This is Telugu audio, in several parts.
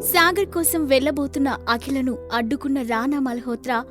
సాగర్ కోసం వెళ్ళబోతున్న అఖిలను అడ్డుకున్న రానా మల్హోత్రా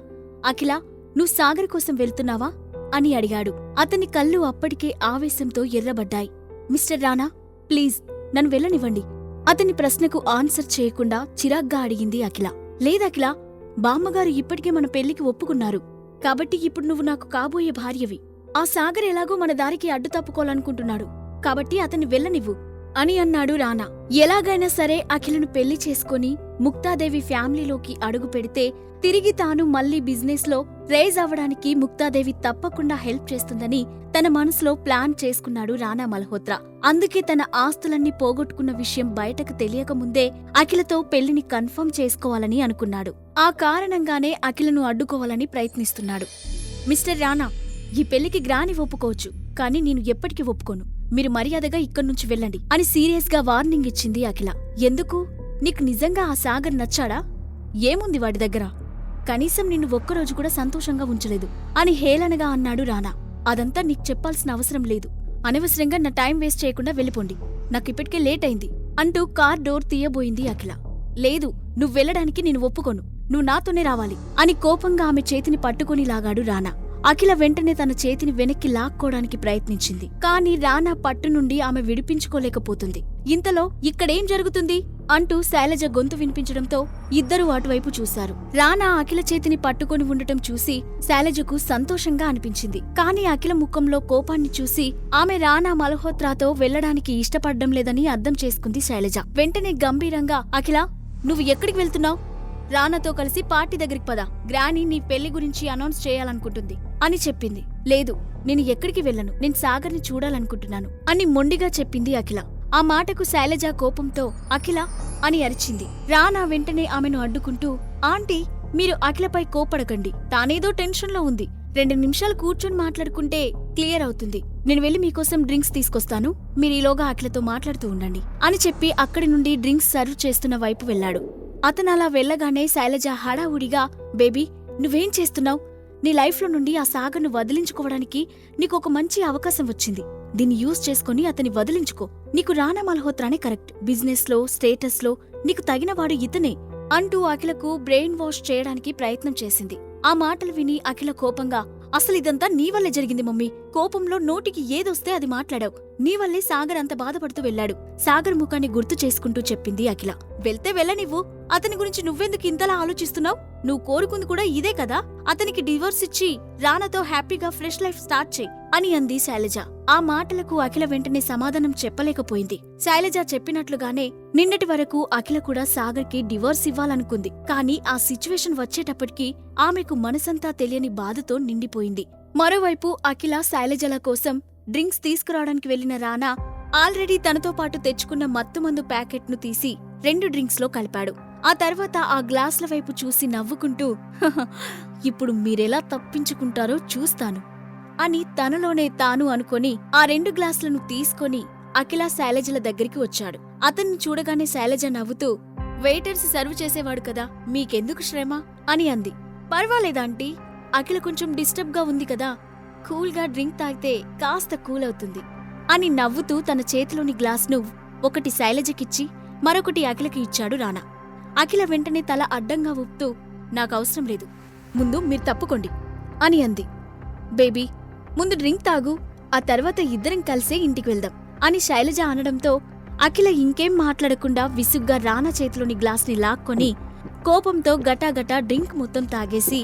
అఖిల నువ్వు సాగర్ కోసం వెళ్తున్నావా? అని అడిగాడు. అతని కళ్ళు అప్పటికే ఆవేశంతో ఎర్రబడ్డాయి. మిస్టర్ రానా ప్లీజ్ నన్ను వెళ్ళనివ్వండి. అతని ప్రశ్నకు ఆన్సర్ చేయకుండా చిరాగ్గా అడిగింది అఖిల. లేదఖిల బామ్మగారు ఇప్పటికే మన పెళ్ళికి ఒప్పుకున్నారు. కాబట్టి ఇప్పుడు నువ్వు నాకు కాబోయే భార్యవి. ఆ సాగర్ ఎలాగో మన దారికి అడ్డు తప్పుకోవాలనుకుంటున్నాడు కాబట్టి అతన్ని వెళ్ళనివ్వు. అని అన్నాడు రానా. ఎలాగైనా సరే అఖిలను పెళ్ళి చేసుకుని ముక్తాదేవి ఫ్యామిలీలోకి అడుగు పెడితే తిరిగి తాను మళ్ళీ బిజినెస్లో రేజ్ అవ్వడానికి ముక్తాదేవి తప్పకుండా హెల్ప్ చేస్తుందని తన మనసులో ప్లాన్ చేసుకున్నాడు రానా మల్హోత్రా. అందుకే తన ఆస్తులన్నీ పోగొట్టుకున్న విషయం బయటకు తెలియకముందే అఖిలతో పెళ్ళిని కన్ఫర్మ్ చేసుకోవాలని అనుకున్నాడు. ఆ కారణంగానే అఖిలను అడ్డుకోవాలని ప్రయత్నిస్తున్నాడు. మిస్టర్ రానా ఈ పెళ్ళికి గ్రాని ఒప్పుకోవచ్చు కానీ నేను ఎప్పటికీ ఒప్పుకోను. మీరు మర్యాదగా ఇక్కడి నుంచి వెళ్ళండి అని సీరియస్గా వార్నింగ్ ఇచ్చింది అఖిల. ఎందుకు? నీకు నిజంగా ఆ సాగర్ నచ్చాడా? ఏముంది వాడి దగ్గర? కనీసం నిన్ను ఒక్కరోజు కూడా సంతోషంగా ఉంచలేదు అని హేళనగా అన్నాడు రానా. అదంతా నీకు చెప్పాల్సిన అవసరం లేదు. అనవసరంగా నా టైం వేస్ట్ చేయకుండా వెళ్ళిపోండి. నాకు ఇప్పటికే లేట్ అయింది అంటూ కార్ డోర్ తీయబోయింది అఖిల. లేదు నువ్వు వెళ్ళడానికి నేను ఒప్పుకోను. నువ్వు నాతోనే రావాలి అని కోపంగా ఆమె చేతిని పట్టుకుని లాగాడు రానా. అఖిల వెంటనే తన చేతిని వెనక్కి లాక్కోడానికి ప్రయత్నించింది. కాని రానా పట్టు నుండి ఆమె విడిపించుకోలేకపోతుంది. ఇంతలో ఇక్కడేం జరుగుతుంది? అంటూ శైలజ గొంతు వినిపించడంతో ఇద్దరూ అటువైపు చూశారు. రానా అఖిల చేతిని పట్టుకొని ఉండటం చూసి శైలజకు సంతోషంగా అనిపించింది. కాని అఖిల ముఖంలో కోపాన్ని చూసి ఆమె రానా మల్హోత్రాతో వెళ్ళడానికి ఇష్టపడడం లేదని అర్థం చేసుకుంది శైలజ. వెంటనే గంభీరంగా అఖిల నువ్వు ఎక్కడికి వెళ్తున్నావు? రానాతో కలిసి పార్టీ దగ్గరికి పద. గ్రాని నీ పెళ్ళి గురించి అనౌన్స్ చేయాలనుకుంటుంది. అని చెప్పింది. లేదు నేను ఎక్కడికి వెళ్ళను. నేను సాగర్ని చూడాలనుకుంటున్నాను అని మొండిగా చెప్పింది అఖిల. ఆ మాటకు శైలజ కోపంతో అఖిల అని అరిచింది. రానా వెంటనే ఆమెను అడ్డుకుంటూ ఆంటీ మీరు అఖిలపై కోపడకండి తానేదో టెన్షన్లో ఉంది. రెండు నిమిషాలు కూర్చొని మాట్లాడుకుంటే క్లియర్ అవుతుంది. నేను వెళ్ళి మీకోసం డ్రింక్స్ తీసుకొస్తాను. మీరు ఈలోగా అఖిలతో మాట్లాడుతూ ఉండండి అని చెప్పి అక్కడి నుండి డ్రింక్స్ సర్వ్ చేస్తున్న వైపు వెళ్ళాడు. అతను అలా వెళ్ళగానే శైలజ హడావుడిగా బేబీ నువ్వేం చేస్తున్నావు? నీ లైఫ్లో నుండి ఆ సాగర్ను వదిలించుకోవడానికి నీకు ఒక మంచి అవకాశం వచ్చింది. దీన్ని యూజ్ చేసుకుని అతని వదిలించుకో. నీకు రానా మల్హోత్రానే కరెక్ట్. బిజినెస్లో స్టేటస్లో నీకు తగినవాడు ఇతనే అంటూ అఖిలకు బ్రెయిన్ వాష్ చేయడానికి ప్రయత్నం చేసింది. ఆ మాటలు విని అఖిల కోపంగా అసలు ఇదంతా నీ వల్లే జరిగింది మమ్మీ. కోపంలో నోటికి ఏదొస్తే అది మాట్లాడావు. నీ వల్లే సాగర్ అంత బాధపడుతూ వెళ్ళాడు. సాగర్ ముఖాన్ని గుర్తు చేసుకుంటూ చెప్పింది అఖిల. వెళ్తే వెళ్ళనివ్వు అతని గురించి నువ్వెందుకు ఇంతలా ఆలోచిస్తున్నావు? నువ్వు కోరుకుంది కూడా ఇదే కదా? అతనికి డివోర్స్ ఇచ్చి రానాతో హ్యాపీగా ఫ్రెష్ లైఫ్ స్టార్ట్ చేయి అని అంది శైలజ. ఆ మాటలకు అఖిల వెంటనే సమాధానం చెప్పలేకపోయింది. శైలజ చెప్పినట్లుగానే నిన్నటి వరకు అఖిల కూడా సాగర్కి డివోర్స్ ఇవ్వాలనుకుంది. కానీ ఆ సిచ్యువేషన్ వచ్చేటప్పటికి ఆమెకు మనసంతా తెలియని బాధతో నిండిపోయింది. మరోవైపు అఖిల శైలజల కోసం డ్రింక్స్ తీసుకురావడానికి వెళ్ళిన రానా ఆల్రెడీ తనతో పాటు తెచ్చుకున్న మత్తుమందు ప్యాకెట్ను తీసి రెండు డ్రింక్స్లో కలిపాడు. ఆ తర్వాత ఆ గ్లాసుల వైపు చూసి నవ్వుకుంటూ ఇప్పుడు మీరెలా తప్పించుకుంటారో చూస్తాను అని తనలోనే తాను అనుకొని ఆ రెండు గ్లాసులను తీసుకొని అఖిల శైలజల దగ్గరికి వచ్చాడు. అతన్ని చూడగానే శైలజ నవ్వుతూ వెయిటర్స్ సర్వ్ చేసేవాడు కదా మీకెందుకు శ్రమ? అని అంది. పర్వాలేదాంటీ అఖిల కొంచెం డిస్టర్బ్గా ఉంది కదా కూల్గా డ్రింక్ తాగితే కాస్త కూల్ అవుతుంది అని నవ్వుతూ తన చేతిలోని గ్లాస్ను ఒకటి శైలజకిచ్చి మరొకటి అఖిలకి ఇచ్చాడు రానా. అఖిల వెంటనే తల అడ్డంగా ఊపుతూ నాకవసరం లేదు. ముందు మీరు తప్పుకోండి అని అంది. బేబీ ముందు డ్రింక్ తాగు ఆ తర్వాత ఇద్దరం కలిసే ఇంటికి వెళ్దాం అని శైలజ అనడంతో అఖిల ఇంకేం మాట్లాడకుండా విసుగ్గా రానా చేతిలోని గ్లాస్ని లాక్కొని కోపంతో గటాగటా డ్రింక్ మొత్తం తాగేసి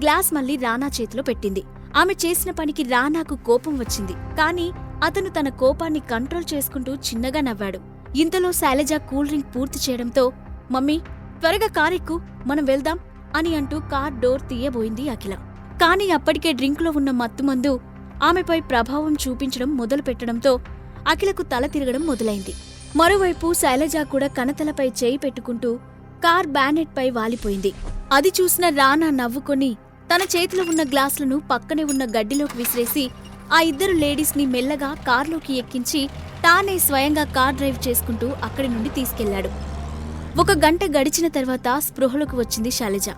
గ్లాస్ మళ్ళీ రానా చేతిలో పెట్టింది. ఆమె చేసిన పనికి రానాకు కోపం వచ్చింది. కాని అతను తన కోపాన్ని కంట్రోల్ చేసుకుంటూ చిన్నగా నవ్వాడు. ఇంతలో శైలజ కూల్ డ్రింక్ పూర్తి చేయడంతో మమ్మీ త్వరగా కారెక్కు మనం వెళ్దాం అని అంటూ కార్ డోర్ తీయబోయింది అఖిల. కాని అప్పటికే డ్రింక్లో ఉన్న మత్తుమందు ఆమెపై ప్రభావం చూపించడం మొదలుపెట్టడంతో అఖిలకు తల తిరగడం మొదలైంది. మరోవైపు శైలజ కూడా కనతలపై చేయి పెట్టుకుంటూ కార్ బ్యానెట్పై వాలిపోయింది. అది చూసిన రానా నవ్వుకొని తన చేతిలో ఉన్న గ్లాసులను పక్కనే ఉన్న గడ్డిలోకి విసిరేసి ఆ ఇద్దరు లేడీస్ని మెల్లగా కార్లోకి ఎక్కించి తానే స్వయంగా కార్ డ్రైవ్ చేసుకుంటూ అక్కడి నుండి తీసుకెళ్ళాడు. ఒక గంట గడిచిన తర్వాత స్పృహలోకి వచ్చింది శైలజ.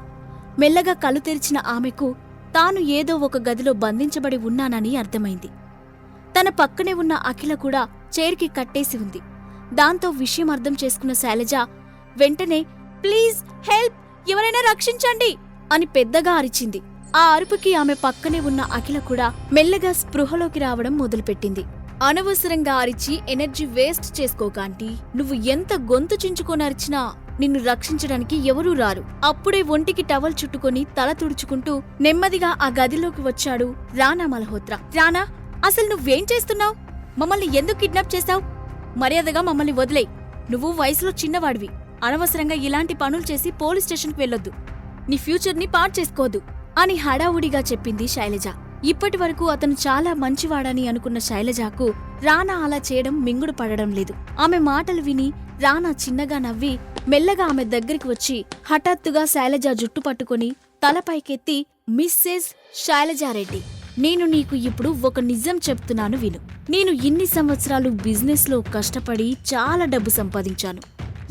మెల్లగా కళ్ళు తెరిచిన ఆమెకు తాను ఏదో ఒక గదిలో బంధించబడి ఉన్నానని అర్థమైంది. తన పక్కనే ఉన్న అఖిల కూడా చైర్కి కట్టేసి ఉంది. దాంతో విషయం అర్థం చేసుకున్న శైలజ వెంటనే ప్లీజ్ హెల్ప్! ఎవరైనా రక్షించండి! అని పెద్దగా అరిచింది. ఆ అరుపుకి ఆమె పక్కనే ఉన్న అఖిల కూడా మెల్లగా స్పృహలోకి రావడం మొదలుపెట్టింది. అనవసరంగా అరిచి ఎనర్జీ వేస్ట్ చేసుకోకాంటీ నువ్వు ఎంత గొంతు చించుకొని అరిచినా నిన్ను రక్షించడానికి ఎవరూ రారు. అప్పుడే ఒంటికి టవల్ చుట్టుకొని తల తుడుచుకుంటూ నెమ్మదిగా ఆ గదిలోకి వచ్చాడు రానా మల్హోత్రా. రానా అసలు నువ్వేం చేస్తున్నావు? మమ్మల్ని ఎందుకు కిడ్నాప్ చేశావు? మర్యాదగా మమ్మల్ని వదిలేయి. నువ్వు వయసులో చిన్నవాడివి. అనవసరంగా ఇలాంటి పనులు చేసి పోలీస్ స్టేషన్కి వెళ్ళొద్దు. నీ ఫ్యూచర్ని పాడు చేసుకోదు అని హడావుడిగా చెప్పింది శైలజ. ఇప్పటి వరకు అతను చాలా మంచివాడని అనుకున్న శైలజకు రానా అలా చేయడం మింగుడు పడడం లేదు. ఆమె మాటలు విని రానా చిన్నగా నవ్వి మెల్లగా ఆమె దగ్గరికి వచ్చి హఠాత్తుగా శైలజ జుట్టు పట్టుకొని తలపైకెత్తి మిస్సెస్ శైలజారెడ్డి నేను నీకు ఇప్పుడు ఒక నిజం చెప్తున్నాను విను. నేను ఇన్ని సంవత్సరాలు బిజినెస్లో కష్టపడి చాలా డబ్బు సంపాదించాను.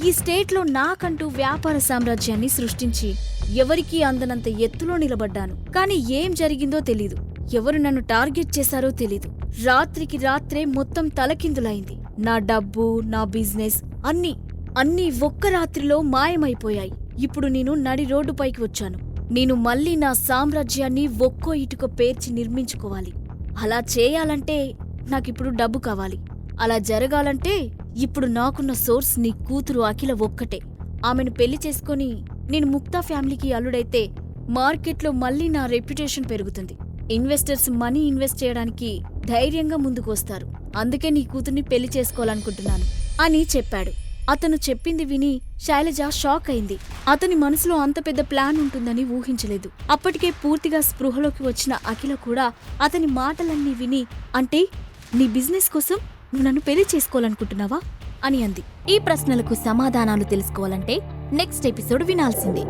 ఈ స్టేట్లో నాకంటూ వ్యాపార సామ్రాజ్యాన్ని సృష్టించి ఎవరికీ అందనంత ఎత్తులో నిలబడ్డాను. కానీ ఏం జరిగిందో తెలీదు. ఎవరు నన్ను టార్గెట్ చేశారో తెలీదు. రాత్రికి రాత్రే మొత్తం తలకిందులైంది. నా డబ్బు నా బిజినెస్ అన్నీ అన్నీ ఒక్క రాత్రిలో మాయమైపోయాయి. ఇప్పుడు నేను నడి రోడ్డుపైకి వచ్చాను. నేను మళ్ళీ నా సామ్రాజ్యాన్ని ఒక్కో ఇటుక పేర్చి నిర్మించుకోవాలి. అలా చేయాలంటే నాకిప్పుడు డబ్బు కావాలి. అలా జరగాలంటే ఇప్పుడు నాకున్న సోర్స్ నీ కూతురు అఖిల ఒక్కటే. ఆమెను పెళ్ళి చేసుకొని నేను ముక్తా ఫ్యామిలీకి అల్లుడైతే మార్కెట్లో మళ్ళీ నా రెప్యుటేషన్ పెరుగుతుంది. ఇన్వెస్టర్స్ మనీ ఇన్వెస్ట్ చేయడానికి ధైర్యంగా ముందుకు వస్తారు అందుకే నీ కూతుర్ని పెళ్ళి చేసుకోవాలనుకుంటున్నాను అని చెప్పాడు. అతను చెప్పింది విని శైలజ షాక్ అయింది. అతని మనసులో అంత పెద్ద ప్లాన్ ఉంటుందని ఊహించలేదు. అప్పటికే పూర్తిగా స్పృహలోకి వచ్చిన అఖిల కూడా అతని మాటలన్నీ విని అంటే నీ బిజినెస్ కోసం నువ్వు నన్ను పెళ్ళి చేసుకోవాలనుకుంటున్నావా? అని అంది. ఈ ప్రశ్నలకు సమాధానాలు తెలుసుకోవాలంటే నెక్స్ట్ ఎపిసోడ్ వినాల్సిందే.